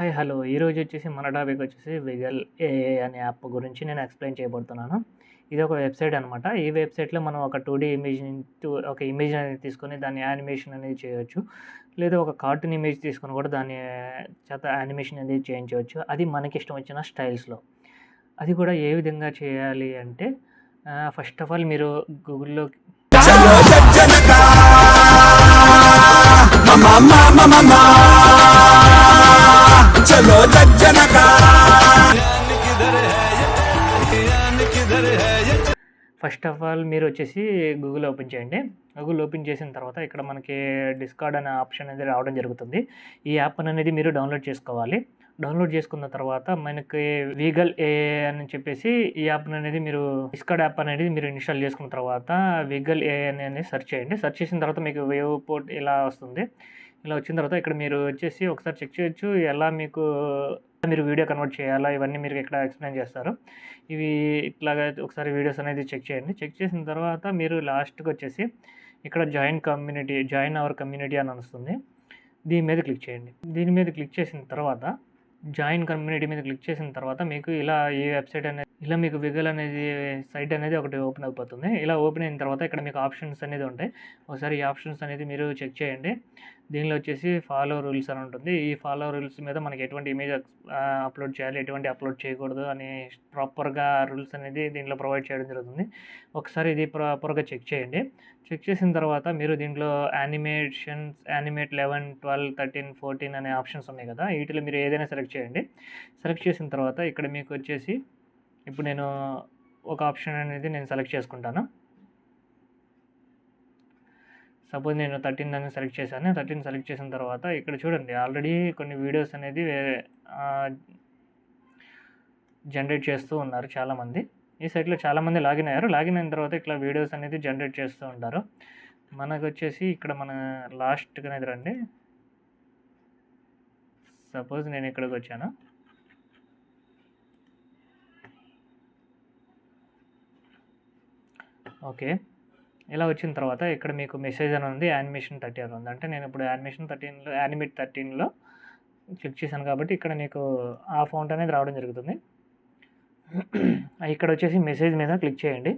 Hi hello. ఈరోజు వచ్చేసి మన టాపిక్ వచ్చేసి విగల్ ఏఏ అనే యాప్ గురించి నేను ఎక్స్ప్లెయిన్ చేయబోతున్నాను. ఇది ఒక వెబ్సైట్ అనమాట ఈ వెబ్సైట్లో మనం ఒక టూ డీ ఇమేజ్ ఒక ఇమేజ్ అనేది తీసుకొని దాన్ని యానిమేషన్ అనేది చేయవచ్చు లేదా ఒక కార్టూన్ ఇమేజ్ తీసుకొని కూడా దాన్ని చేత యానిమేషన్ అనేది చేయించవచ్చు. అది మనకి ఇష్టం వచ్చిన స్టైల్స్లో. అది కూడా ఏ విధంగా చేయాలి అంటే ఫస్ట్ ఆఫ్ ఆల్ మీరు గూగుల్లో ఫస్ట్ ఆఫ్ ఆల్ మీరు వచ్చేసి గూగుల్ ఓపెన్ చేయండి. గూగుల్ ఓపెన్ చేసిన తర్వాత ఇక్కడ మనకి డిస్కార్డ్ అనే ఆప్షన్ అనేది రావడం జరుగుతుంది. ఈ యాప్ అనేది మీరు డౌన్లోడ్ చేసుకోవాలి. డౌన్లోడ్ చేసుకున్న తర్వాత మనకి వీగల్ ఏ అని చెప్పేసి ఈ యాప్ అనేది మీరు డిస్కార్డ్ యాప్ అనేది మీరు ఇన్స్టాల్ చేసుకున్న తర్వాత వీగల్ ఏ అనేది సెర్చ్ చేయండి. సెర్చ్ చేసిన తర్వాత మీకు వేవ్ పోర్ట్ ఇలా వస్తుంది. ఇలా వచ్చిన తర్వాత ఇక్కడ మీరు వచ్చేసి ఒకసారి చెక్ చేయొచ్చు. ఎలా మీకు మీరు వీడియో కన్వర్ట్ చేయాలా? ఇవన్నీ మీరు ఇక్కడ ఎక్స్ప్లెయిన్ చేస్తారు. ఇవి ఇట్లాగా ఒకసారి వీడియోస్ అనేది చెక్ చేయండి. చెక్ చేసిన తర్వాత మీరు లాస్ట్కి వచ్చేసి ఇక్కడ join community join our community అని వస్తుంది దీని మీద క్లిక్ చేయండి. దీని మీద క్లిక్ చేసిన తర్వాత జాయిన్ కమ్యూనిటీ మీద క్లిక్ చేసిన తర్వాత మీకు ఇలా ఈ వెబ్సైట్ అనేది ఇలా మీకు విగల్ అనేది సైట్ అనేది ఒకటి ఓపెన్ అయిపోతుంది. ఇలా ఓపెన్ అయిన తర్వాత ఇక్కడ మీకు ఆప్షన్స్ అనేది ఉంటాయి. ఒకసారి ఈ ఆప్షన్స్ అనేది మీరు చెక్ చేయండి. దీనిలో వచ్చేసి ఫాలో రూల్స్ అని ఉంటుంది. ఈ ఫాలో రూల్స్ మీద మనకి ఎటువంటి ఇమేజ్ అప్లోడ్ చేయాలి ఎటువంటి అప్లోడ్ చేయకూడదు అని ప్రాపర్గా రూల్స్ అనేది దీంట్లో ప్రొవైడ్ చేయడం జరుగుతుంది. ఒకసారి ఇది ప్రాపర్గా చెక్ చేయండి. చెక్ చేసిన తర్వాత మీరు దీంట్లో animations animate eleven twelve thirteen fourteen అనే ఆప్షన్స్ ఉన్నాయి కదా. వీటిలో మీరు ఏదైనా సెలెక్ట్ చేయండి. సెలెక్ట్ చేసిన తర్వాత ఇక్కడ మీకు వచ్చేసి ఇప్పుడు నేను ఒక ఆప్షన్ అనేది నేను సెలెక్ట్ చేసుకుంటాను. సపోజ్ నేను థర్టీన్ అని సెలెక్ట్ చేశాను. థర్టీన్ సెలెక్ట్ చేసిన తర్వాత ఇక్కడ చూడండి ఆల్రెడీ కొన్ని వీడియోస్ అనేది వేరే జనరేట్ చేస్తూ ఉన్నారు చాలామంది. ఈ సైట్లో చాలామంది లాగిన్ అయ్యారు. లాగిన్ అయిన తర్వాత ఇట్లా వీడియోస్ అనేది జనరేట్ చేస్తూ ఉంటారు. మనకు వచ్చేసి ఇక్కడ మన లాస్ట్కి అనేది రండి. సపోజ్ నేను ఇక్కడికి వచ్చాను. ఓకే. ఇలా వచ్చిన తర్వాత ఇక్కడ మీకు మెసేజ్ అని ఉంది యానిమేషన్ థర్టీ అని ఉంది. అంటే నేను ఇప్పుడు యానిమేషన్ థర్టీన్లో యానిమేట్ థర్టీన్లో క్లిక్ చేశాను కాబట్టి ఇక్కడ నీకు ఆ ఫౌంట్ అనేది రావడం జరుగుతుంది. ఇక్కడ వచ్చేసి మెసేజ్ మీద క్లిక్ చేయండి.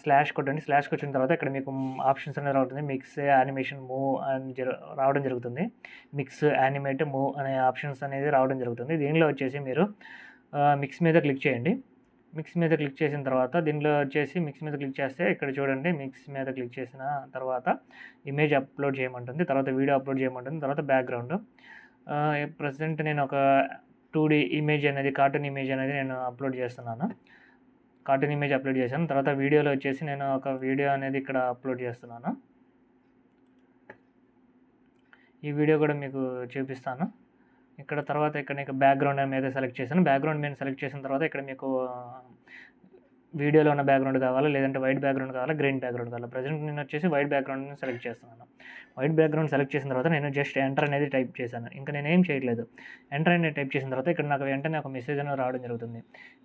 స్లాష్ కొట్టండి. స్లాష్కి వచ్చిన తర్వాత ఇక్కడ మీకు ఆప్షన్స్ అనేది రావుతుంది మిక్స్ యానిమేషన్ మూవ్ అని రావడం జరుగుతుంది. మిక్స్ యానిమేట్ మూవ్ అనే ఆప్షన్స్ అనేది రావడం జరుగుతుంది. దీనిలో వచ్చేసి మీరు మిక్స్ మీద క్లిక్ చేయండి. మిక్స్ మీద క్లిక్ చేసిన తర్వాత దీనిలో వచ్చేసి మిక్స్ మీద క్లిక్ చేస్తే ఇక్కడ చూడండి మిక్స్ మీద క్లిక్ చేసిన తర్వాత ఇమేజ్ అప్లోడ్ చేయమంటుంది తర్వాత వీడియో అప్లోడ్ చేయమంటుంది తర్వాత బ్యాక్గ్రౌండ్. ప్రజెంట్ నేను ఒక టూ డీ ఇమేజ్ అనేది కార్టూన్ ఇమేజ్ అనేది నేను అప్లోడ్ చేస్తున్నాను. కార్టూన్ ఇమేజ్ అప్లోడ్ చేశాను. తర్వాత వీడియోలో వచ్చేసి నేను ఒక వీడియో అనేది ఇక్కడ అప్లోడ్ చేస్తున్నాను. ఈ వీడియో కూడా మీకు చూపిస్తాను. ఇక్కడ తర్వాత ఇక్కడ నీకు బ్యాక్గ్రౌండ్ మీద సెలెక్ట్ చేశాను. బ్యాక్గ్రౌండ్ నేను సెలెక్ట్ చేసిన తర్వాత ఇక్కడ మీకు వీడియోలో ఉన్న బ్యాక్గ్రౌండ్ కావాలా? లేదంటే వైట్ బ్యాక్గ్రౌండ్ కావాలా? గ్రీన్ బ్యాక్గ్రౌండ్ కావాలా? ప్రజెంట్ నేను వచ్చేసి వైట్ బ్యాక్గ్రౌండ్ సెలెక్ట్ చేస్తున్నాను. వైట్ బ్యాక్గ్రౌండ్ సెలెక్ట్ చేసిన తర్వాత నేను జస్ట్ ఎంటర్ అనేది టైప్ చేశాను. ఇంకా నేను ఏం చేయట్లేదు. ఎంటర్ అనేది టైప్ చేసిన తర్వాత ఇక్కడ నాకు వెంటనే ఒక మెసేజ్ అనేది రావడం జరుగుతుంది.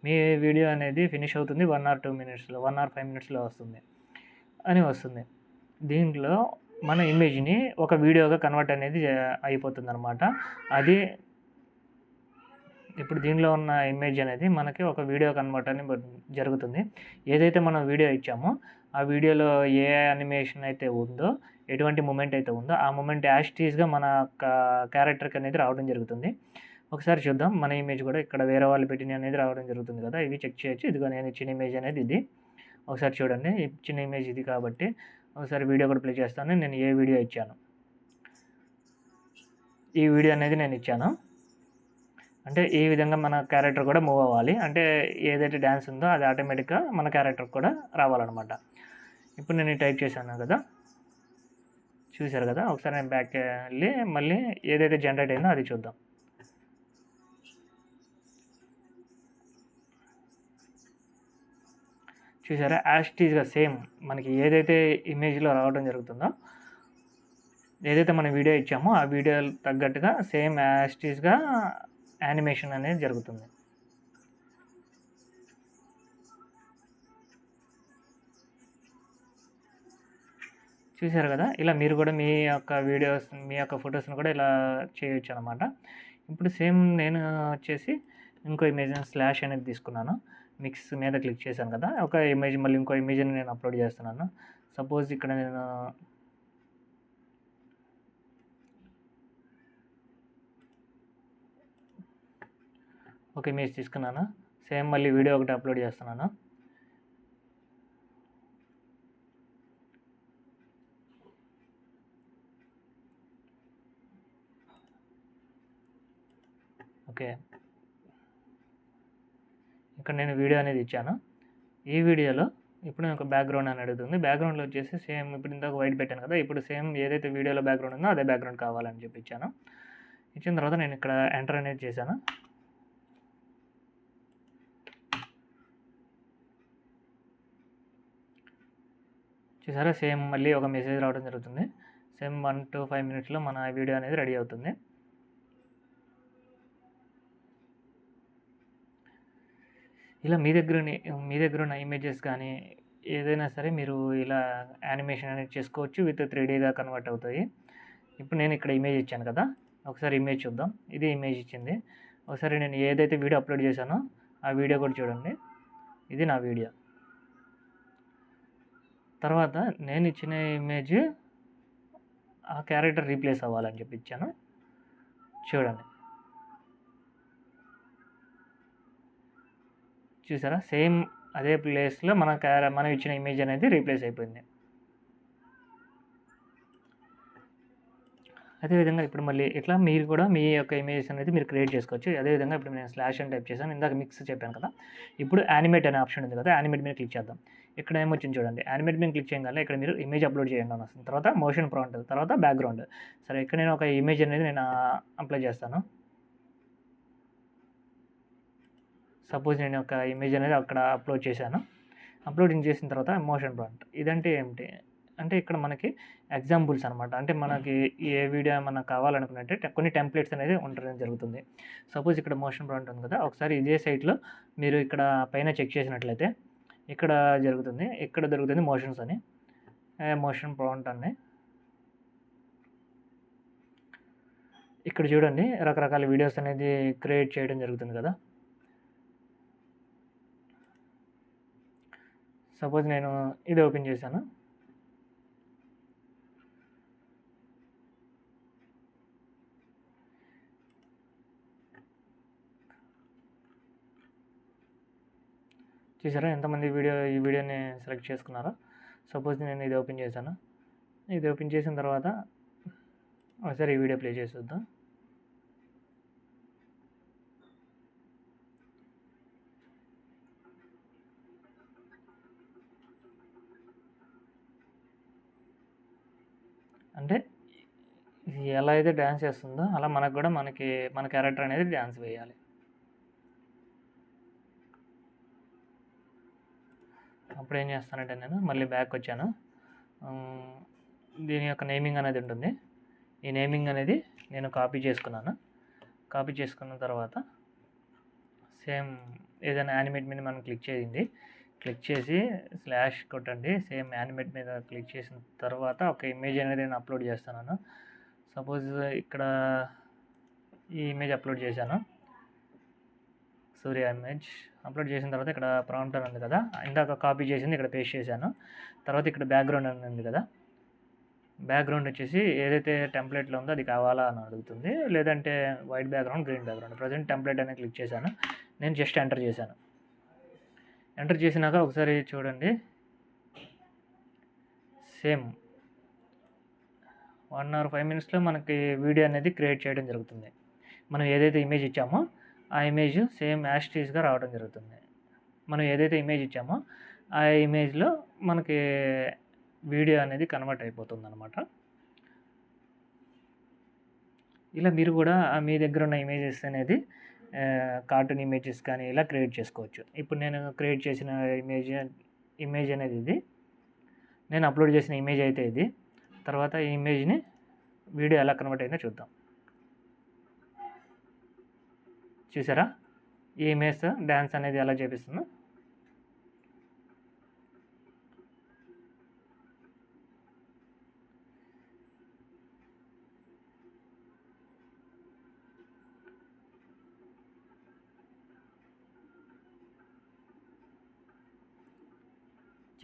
మీ వీడియో అనేది ఫినిష్ అవుతుంది. వన్ ఆర్ టూ మినిట్స్లో వన్ ఆర్ ఫైవ్ మినిట్స్లో వస్తుంది. అని వస్తుంది. దీంట్లో మన ఇమేజ్ని ఒక వీడియోగా కన్వర్ట్ అనేది అయిపోతుంది అనమాట అది ఇప్పుడు దీనిలో ఉన్న ఇమేజ్ అనేది మనకి ఒక వీడియో కన్వర్ట్ అని జరుగుతుంది. ఏదైతే మనం వీడియో ఇచ్చామో ఆ వీడియోలో ఏ అనిమేషన్ అయితే ఉందో ఎటువంటి మూమెంట్ అయితే ఉందో ఆ మూమెంట్ యాస్టీస్గా మన క్యారెక్టర్కి అనేది రావడం జరుగుతుంది. ఒకసారి చూద్దాం. మన ఇమేజ్ కూడా ఇక్కడ వేరే వాళ్ళు పెట్టిన అనేది రావడం జరుగుతుంది కదా. ఇవి చెక్ చేయొచ్చు. ఇదిగో నేను ఇచ్చిన ఇమేజ్ అనేది ఇది. ఒకసారి చూడండి. ఇచ్చిన ఇమేజ్ ఇది కాబట్టి ఒకసారి వీడియో కూడా ప్లే చేస్తాను. నేను ఏ వీడియో ఇచ్చాను? ఈ వీడియో అనేది నేను ఇచ్చాను. అంటే ఈ విధంగా మన క్యారెక్టర్ కూడా మూవ్ అవ్వాలి. అంటే ఏదైతే డ్యాన్స్ ఉందో అది ఆటోమేటిక్గా మన క్యారెక్టర్ కూడా రావాలన్నమాట. ఇప్పుడు నేను టైప్ చేశాను కదా. చూశారు కదా? ఒకసారి నేను బ్యాక్ వెళ్ళి మళ్ళీ ఏదైతే జనరేట్ అయిందో అది చూద్దాం. చూసారా? యాస్టీస్గా సేమ్ మనకి ఏదైతే ఇమేజ్లో రావడం జరుగుతుందో ఏదైతే మనం వీడియో ఇచ్చామో ఆ వీడియో తగ్గట్టుగా సేమ్ యాస్టీస్గా యానిమేషన్ అనేది జరుగుతుంది. చూశారు కదా? ఇలా మీరు కూడా మీ యొక్క వీడియోస్ మీ యొక్క ఫొటోస్ని కూడా ఇలా చేయొచ్చు అనమాట ఇప్పుడు సేమ్ నేను వచ్చేసి ఇంకో ఇమేజ్ స్లాష్ అనేది తీసుకున్నాను. మిక్స్ మీద క్లిక్ చేశాను కదా ఒక ఇమేజ్ మళ్ళీ ఇంకో ఇమేజ్ని నేను అప్లోడ్ చేస్తున్నాను. సపోజ్ ఇక్కడ నేను ఒక ఇమేజ్ తీసుకున్నాను. సేమ్ మళ్ళీ వీడియో ఒకటి అప్లోడ్ చేస్తున్నాను. ఓకే. ఇక్కడ నేను వీడియో అనేది ఇచ్చాను. ఈ వీడియోలో ఇప్పుడు నేను ఒక బ్యాక్గ్రౌండ్ అని అడుగుతుంది. బ్యాక్గ్రౌండ్లో వచ్చేసి సేమ్ ఇప్పుడు ఇందాక వైట్ పెట్టాను కదా ఇప్పుడు సేమ్ ఏదైతే వీడియోలో బ్యాక్గ్రౌండ్ ఉందో అదే బ్యాక్గ్రౌండ్ కావాలని చెప్పి ఇచ్చాను. ఇచ్చిన తర్వాత నేను ఇక్కడ ఎంటర్ అనేది చేశాను. చూసారా? సేమ్ మళ్ళీ ఒక మెసేజ్ రావడం జరుగుతుంది. సేమ్ వన్ టు ఫైవ్ మినిట్స్లో మన వీడియో అనేది రెడీ అవుతుంది. ఇలా మీ దగ్గర మీ దగ్గర ఉన్న ఇమేజెస్ కానీ ఏదైనా సరే మీరు ఇలా యానిమేషన్ అనేది చేసుకోవచ్చు విత్ త్రీ డీగా కన్వర్ట్ అవుతాయి. ఇప్పుడు నేను ఇక్కడ ఇమేజ్ ఇచ్చాను కదా ఒకసారి ఇమేజ్ చూద్దాం. ఇది ఇమేజ్ ఇచ్చింది. ఒకసారి నేను ఏదైతే వీడియో అప్లోడ్ చేశానో ఆ వీడియో కూడా చూడండి. ఇది నా వీడియో తర్వాత నేను ఇచ్చిన ఇమేజ్ ఆ క్యారెక్టర్ రీప్లేస్ అవ్వాలని చెప్పి ఇచ్చాను. చూడండి. చూసారా? సేమ్ అదే ప్లేస్లో మన మనం ఇచ్చిన ఇమేజ్ అనేది రీప్లేస్ అయిపోయింది. అదేవిధంగా ఇప్పుడు మళ్ళీ ఇట్లా మీరు కూడా మీ యొక్క ఇమేజెస్ అనేది మీరు క్రియేట్ చేసుకోవచ్చు. అదేవిధంగా ఇప్పుడు నేను స్లాష్ అని టైప్ చేశాను. ఇందాక మిక్స్ చెప్పాను కదా. ఇప్పుడు యానిమేట్ అనే ఆప్షన్ ఉంది కదా. యానిమేట్ మీద క్లిక్ చేద్దాం. ఇక్కడ ఏమొచ్చింది చూడండి. యానిమేట్ మీద క్లిక్ చేయగల ఇక్కడ మీరు ఇమేజ్ అప్లోడ్ చేయండి అని వస్తుంది. తర్వాత మోషన్ ప్రో ఉంటుంది తర్వాత బ్యాక్గ్రౌండ్ సరే ఇక్కడ నేను ఒక ఇమేజ్ అనేది నేను అప్లై చేస్తాను. సపోజ్ నేను ఒక ఇమేజ్ అనేది అక్కడ అప్లోడ్ చేశాను. అప్లోడింగ్ చేసిన తర్వాత మోషన్ ప్రాంట్ ఇదంటే ఏమిటి? అంటే ఇక్కడ మనకి ఎగ్జాంపుల్స్ అనమాట అంటే మనకి ఏ వీడియో మనకు కావాలనుకున్నట్టే కొన్ని టెంప్లెట్స్ అనేది ఉండడం జరుగుతుంది. సపోజ్ ఇక్కడ మోషన్ ప్రాంట్ ఉంది కదా ఒకసారి ఇదే సైట్లో మీరు ఇక్కడ పైన చెక్ చేసినట్లయితే ఇక్కడ జరుగుతుంది ఇక్కడ దొరుకుతుంది మోషన్స్ అని. మోషన్ ప్రాంట్ అని ఇక్కడ చూడండి రకరకాల వీడియోస్ అనేది క్రియేట్ చేయడం జరుగుతుంది కదా. సపోజ్ నేను ఇది ఓపెన్ చేశాను. చూసారా ఎంతమంది వీడియో ఈ వీడియోని సెలెక్ట్ చేసుకున్నారో? సపోజ్ నేను ఇది ఓపెన్ చేశాను. ఇది ఓపెన్ చేసిన తర్వాత ఒకసారి ఈ వీడియో ప్లే చేసి చూద్దాం. అంటే ఇది ఎలా అయితే డ్యాన్స్ చేస్తుందో అలా మనకు కూడా మనకి మన క్యారెక్టర్ అనేది డ్యాన్స్ వేయాలి. అప్పుడు ఏం చేస్తానంటే నేను మళ్ళీ బ్యాక్ వచ్చాను. దీని యొక్క నేమింగ్ అనేది ఉంటుంది. ఈ నేమింగ్ అనేది నేను కాపీ చేసుకున్నాను. కాపీ చేసుకున్న తర్వాత సేమ్ ఏదైనా యానిమేట్ మీద మనం క్లిక్ చేసింది. క్లిక్ చేసి స్లాష్ కొట్టండి. సేమ్ యానిమేట్ మీద క్లిక్ చేసిన తర్వాత ఒక ఇమేజ్ అనేది నేను అప్లోడ్ చేస్తున్నాను. సపోజ్ ఇక్కడ ఈ ఇమేజ్ అప్లోడ్ చేశాను. సూర్య ఇమేజ్ అప్లోడ్ చేసిన తర్వాత ఇక్కడ ప్రాంప్టర్ ఉంది కదా ఇందాక కాపీ చేసింది ఇక్కడ పేస్ట్ చేశాను. తర్వాత ఇక్కడ బ్యాక్గ్రౌండ్ అని ఉంది కదా బ్యాక్గ్రౌండ్ వచ్చేసి ఏదైతే టెంప్లెట్లో ఉందో అది కావాలా అని అడుగుతుంది. లేదంటే white background green background. Present template అనేది క్లిక్ చేశాను. నేను జస్ట్ ఎంటర్ చేశాను. ఎంటర్ చేసినాక ఒకసారి చూడండి. సేమ్ వన్ అవర్ ఫైవ్ మినిట్స్లో మనకి వీడియో అనేది క్రియేట్ చేయడం జరుగుతుంది. మనం ఏదైతే ఇమేజ్ ఇచ్చామో ఆ ఇమేజ్ సేమ్ యాస్టీస్గా రావడం జరుగుతుంది. మనం ఏదైతే ఇమేజ్ ఇచ్చామో ఆ ఇమేజ్లో మనకి వీడియో అనేది కన్వర్ట్ అయిపోతుంది అనమాట ఇలా మీరు కూడా ఆ మీ దగ్గర ఉన్న ఇమేజెస్ అనేది కార్టూన్ ఇమేజెస్ కానీ ఇలా క్రియేట్ చేసుకోవచ్చు. ఇప్పుడు నేను క్రియేట్ చేసిన ఇమేజ్ ఇమేజ్ అనేది ఇది. నేను అప్లోడ్ చేసిన ఇమేజ్ అయితే ఇది. తర్వాత ఈ ఇమేజ్ని వీడియో ఎలా కన్వర్ట్ అయిందో చూద్దాం. చూసారా? ఈ ఇమేజ్ డ్యాన్స్ అనేది ఎలా చేపిస్తుందో.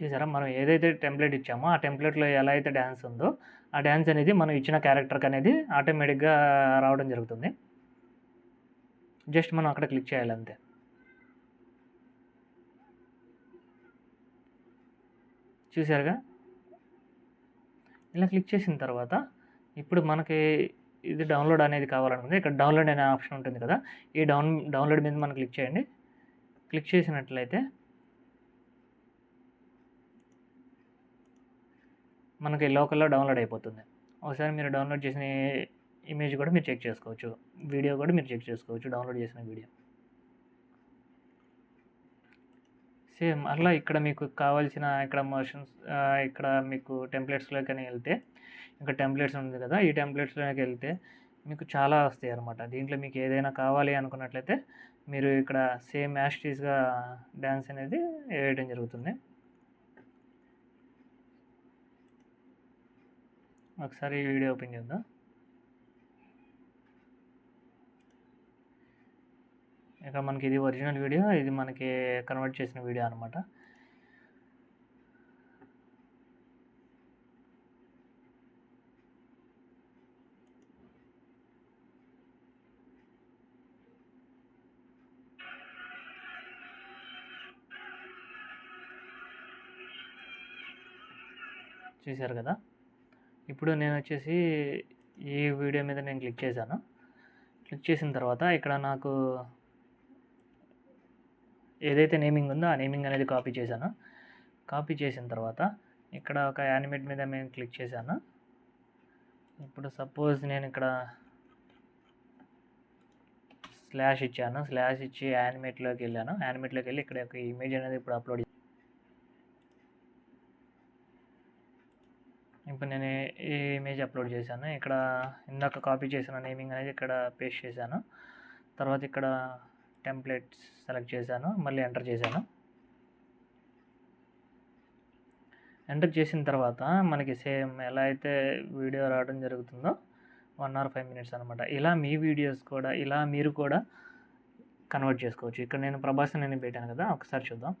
చూసారా? మనం ఏదైతే టెంప్లెట్ ఇచ్చామో ఆ టెంప్లెట్లో ఎలా అయితే డ్యాన్స్ ఉందో ఆ డ్యాన్స్ అనేది మనం ఇచ్చిన క్యారెక్టర్కి అనేది ఆటోమేటిక్గా రావడం జరుగుతుంది. జస్ట్ మనం అక్కడ క్లిక్ చేయాలి అంతే. చూసారుగా? ఇలా క్లిక్ చేసిన తర్వాత ఇప్పుడు మనకి ఇది డౌన్లోడ్ అనేది కావాలనుకుంటే ఇక్కడ డౌన్లోడ్ అనే ఆప్షన్ ఉంటుంది కదా? ఈ డౌన్ డౌన్లోడ్ మీద మనం క్లిక్ చేయండి. క్లిక్ చేసినట్లయితే మనకి లోకల్లో డౌన్లోడ్ అయిపోతుంది. ఒకసారి మీరు డౌన్లోడ్ చేసిన ఇమేజ్ కూడా మీరు చెక్ చేసుకోవచ్చు. వీడియో కూడా మీరు చెక్ చేసుకోవచ్చు డౌన్లోడ్ చేసిన వీడియో. సేమ్ అట్లా ఇక్కడ మీకు కావాల్సిన ఇక్కడ మోషన్స్ ఇక్కడ మీకు టెంప్లెట్స్లోకి వెళ్తే ఇంకా టెంప్లెట్స్ ఉంది కదా ఈ టెంప్లెట్స్లోకి వెళ్తే మీకు చాలా వస్తాయి అనమాట దీంట్లో మీకు ఏదైనా కావాలి అనుకున్నట్లయితే మీరు ఇక్కడ సేమ్ యాస్టీస్గా డ్యాన్స్ అనేది వేయడం జరుగుతుంది. ఒకసారి వీడియో ఓపెన్ చేద్దాం. ఇక్కడ మనకి ఇది ఒరిజినల్ వీడియో ఇది మనకి కన్వర్ట్ చేసిన వీడియో అనమాట చూశారు కదా? ఇప్పుడు నేను వచ్చేసి ఈ వీడియో మీద నేను క్లిక్ చేశాను. క్లిక్ చేసిన తర్వాత ఇక్కడ నాకు ఏదైతే నేమింగ్ ఉందో ఆ నేమింగ్ అనేది కాపీ చేశాను. కాపీ చేసిన తర్వాత ఇక్కడ ఒక యానిమేట్ మీద నేను క్లిక్ చేశాను. ఇప్పుడు సపోజ్ నేను ఇక్కడ స్లాష్ ఇచ్చాను. స్లాష్ ఇచ్చి యానిమేట్లోకి వెళ్ళాను. యానిమేట్లోకి వెళ్ళి ఇక్కడ ఒక ఇమేజ్ అనేది ఇప్పుడు అప్లోడ్ ఇప్పుడు నేను ఈ ఇమేజ్ అప్లోడ్ చేశాను. ఇక్కడ ఇందాక కాపీ చేసిన నేమింగ్ అనేది ఇక్కడ పేస్ట్ చేశాను. తర్వాత ఇక్కడ టెంప్లెట్స్ సెలెక్ట్ చేశాను. మళ్ళీ ఎంటర్ చేశాను. ఎంటర్ చేసిన తర్వాత మనకి సేమ్ ఎలా అయితే వీడియో రావడం జరుగుతుందో వన్ అవర్ ఫైవ్ మినిట్స్ అనమాట ఇలా మీ వీడియోస్ కూడా ఇలా మీరు కూడా కన్వర్ట్ చేసుకోవచ్చు. ఇక్కడ నేను ప్రభాస్ నేను పెట్టాను కదా ఒకసారి చూద్దాం.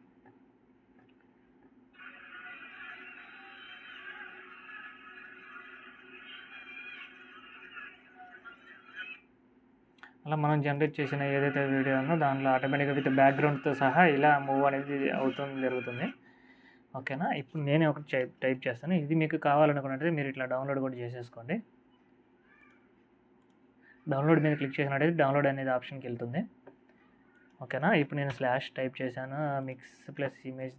అలా మనం జనరేట్ చేసిన ఏదైతే వీడియో ఉందో దాంట్లో ఆటోమేటిక్గా విత్ బ్యాక్గ్రౌండ్తో సహా ఇలా మూవ్ అనేది అవుతుంది జరుగుతుంది. ఓకేనా ఇప్పుడు నేనే ఒకటి టైప్ టైప్ చేస్తాను. ఇది మీకు కావాలనుకున్నట్టయితే మీరు ఇట్లా డౌన్లోడ్ కూడా చేసేసుకోండి. డౌన్లోడ్ మీద క్లిక్ చేసినట్టయితే డౌన్లోడ్ అనేది ఆప్షన్కి వెళ్తుంది. ఓకేనా ఇప్పుడు నేను స్లాష్ టైప్ చేశాను. మిక్స్ ప్లస్ ఇమేజ్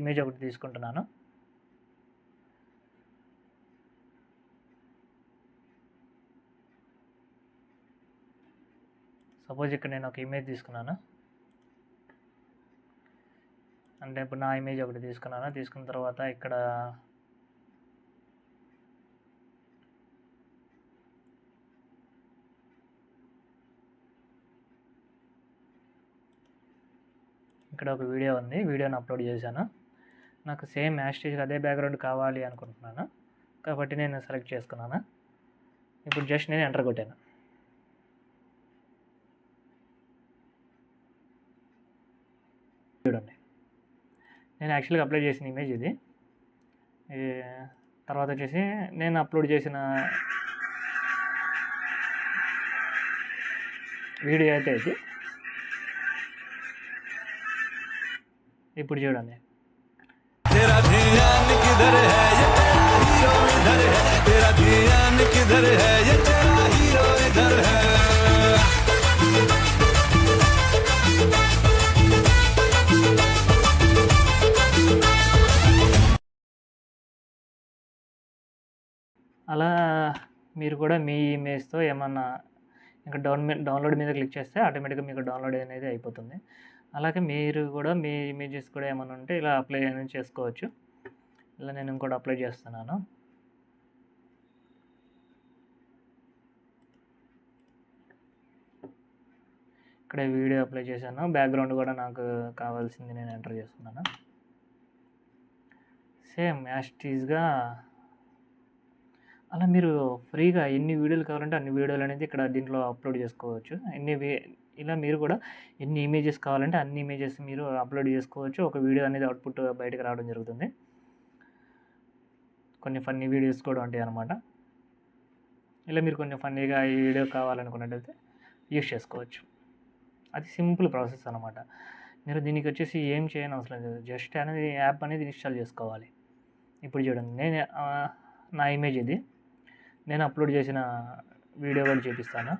ఇమేజ్ ఒకటి తీసుకుంటున్నాను. సపోజ్ ఇక్కడ నేను ఒక ఇమేజ్ తీసుకున్నాను? అంటే ఇప్పుడు నా ఇమేజ్ ఒకటి తీసుకున్నాను? తీసుకున్న తర్వాత ఇక్కడ ఇక్కడ ఒక వీడియో ఉంది. వీడియోని అప్లోడ్ చేశాను. నాకు సేమ్ యాస్టేజ్ అదే బ్యాక్గ్రౌండ్ కావాలి అనుకుంటున్నాను. కాబట్టి నేను సెలెక్ట్ చేసుకున్నాను. ఇప్పుడు జస్ట్ నేను ఎంటర్ కొట్టాను చూడండి నేను యాక్చువల్గా అప్లోడ్ చేసిన ఇమేజ్ ఇది ఈ తర్వాత వచ్చేసి నేను అప్లోడ్ చేసిన వీడియో అయితే ఇది ఇప్పుడు చూడండి तेरा ध्यान किधर है ये तेरा हीरो इधर है అలా మీరు కూడా మీ ఇమేజ్తో ఏమన్నా ఇంకా డౌన్ డౌన్లోడ్ మీద క్లిక్ చేస్తే ఆటోమేటిక్గా మీకు డౌన్లోడ్ అనేది అయిపోతుంది. అలాగే మీరు కూడా మీ ఇమేజెస్ కూడా ఏమైనా ఉంటే ఇలా అప్లై అనేది చేసుకోవచ్చు. ఇలా నేను ఇంకోటి అప్లై చేస్తున్నాను. ఇక్కడ వీడియో అప్లై చేశాను. బ్యాక్గ్రౌండ్ కూడా నాకు కావాల్సింది నేను ఎంటర్ చేస్తున్నాను. సేమ్ యాస్టీస్గా అలా మీరు ఫ్రీగా ఎన్ని వీడియోలు కావాలంటే అన్ని వీడియోలు అనేది ఇక్కడ దీంట్లో అప్లోడ్ చేసుకోవచ్చు. ఎన్ని ఇలా మీరు కూడా ఎన్ని ఇమేజెస్ కావాలంటే అన్ని ఇమేజెస్ మీరు అప్లోడ్ చేసుకోవచ్చు. ఒక వీడియో అనేది అవుట్పుట్ బయటకు రావడం జరుగుతుంది. కొన్ని ఫన్నీ వీడియోస్ కూడా ఉంటాయి అన్నమాట. ఇలా మీరు కొన్ని ఫన్నీగా ఈ వీడియో కావాలనుకున్నట్టయితే యూస్ చేసుకోవచ్చు. అది సింపుల్ ప్రాసెస్ అనమాట మీరు దీనికి వచ్చేసి ఏం చేయని అవసరం లేదు. జస్ట్ అనేది యాప్ అనేది ఇన్స్టాల్ చేసుకోవాలి. ఇప్పుడు చూడండి నేను నా ఇమేజ్ ఇది. నేను అప్లోడ్ చేసిన వీడియో కూడా చూపిస్తాను.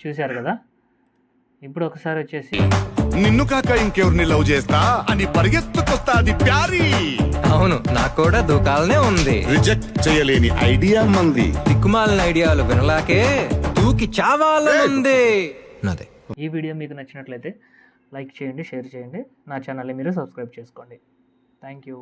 చూశారు కదా? ఇప్పుడు ఒకసారి వచ్చేసి నిన్ను కాక ఇంకెవరిని లవ్ చేస్తా? అని పరిగెత్తుకొస్తాది ప్యారీ. అవును నాకు కూడా దూకాలనే ఉంది. రిజెక్ట్ చేయలేని ఐడియా మంది. దిక్కుమాలిన ఐడియాలు వినలాకే దూకి చావాలనుంది. నాదే. ఈ వీడియో మీకు నచ్చినట్లయితే లైక్ చేయండి షేర్ చేయండి. నా ఛానల్ని మీరు సబ్స్క్రైబ్ చేసుకోండి. Thank you.